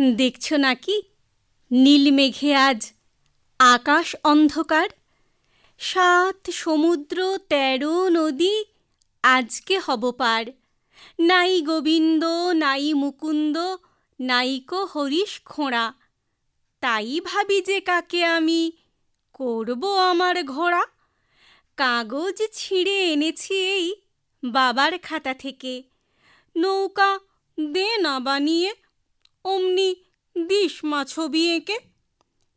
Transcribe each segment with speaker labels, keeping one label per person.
Speaker 1: দেখছ নাকি? নীল মেঘে আজ আকাশ অন্ধকার। সাত সমুদ্র, তেরো নদী, আজকে হব পার। নাই গোবিন্দ, নাই মুকুন্দ নাইকো হরিশ খোঁড়া। তাই ভাবি যে কাকে আমি, করব আমার ঘোড়া। কাগজ ছিঁড়ে এনেছি এই বাবার খাতা থেকে। নৌকা দে না বানিয়ে অমনি দিস মা ছবি এঁকে।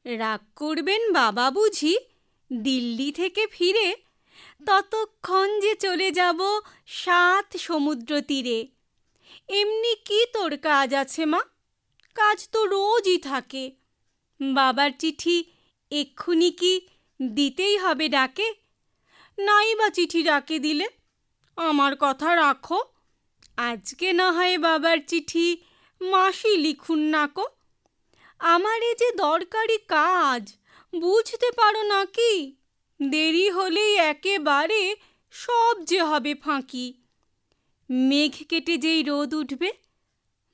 Speaker 1: রাগ করবেন বাবা বুঝি, দিল্লি থেকে ফিরে ততক্ষণ যে চলে যাব সাত সমুদ্র তীরে। এমনি কি তোর কাজ আছে মা? কাজ তো রোজই থাকে। বাবার চিঠি এক্ষুনি কি দিতেই হবে ডাকে? নাই বা চিঠি ডাকে দিলে? আমার কথা রাখো। আজকে না হয় বাবার চিঠি মাসি লিখুন নাকো আমার এ যে দরকারি কাজ, বুঝতে পারো না কি? দেরি হলেই একেবারে সব যে হবে ফাঁকি। মেঘ কেটে যেই রোদ উঠবে,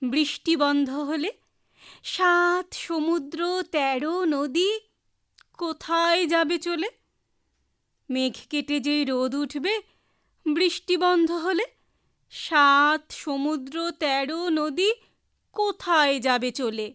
Speaker 1: বৃষ্টি বন্ধ হলে, সাত সমুদ্র, তেরো নদী, কোথায় যাবে চলে? মেঘ কেটে যেই রোদ উঠবে, বৃষ্টি বন্ধ হলে, সাত সমুদ্র, তেরো নদী কোথায় যাবে চলে?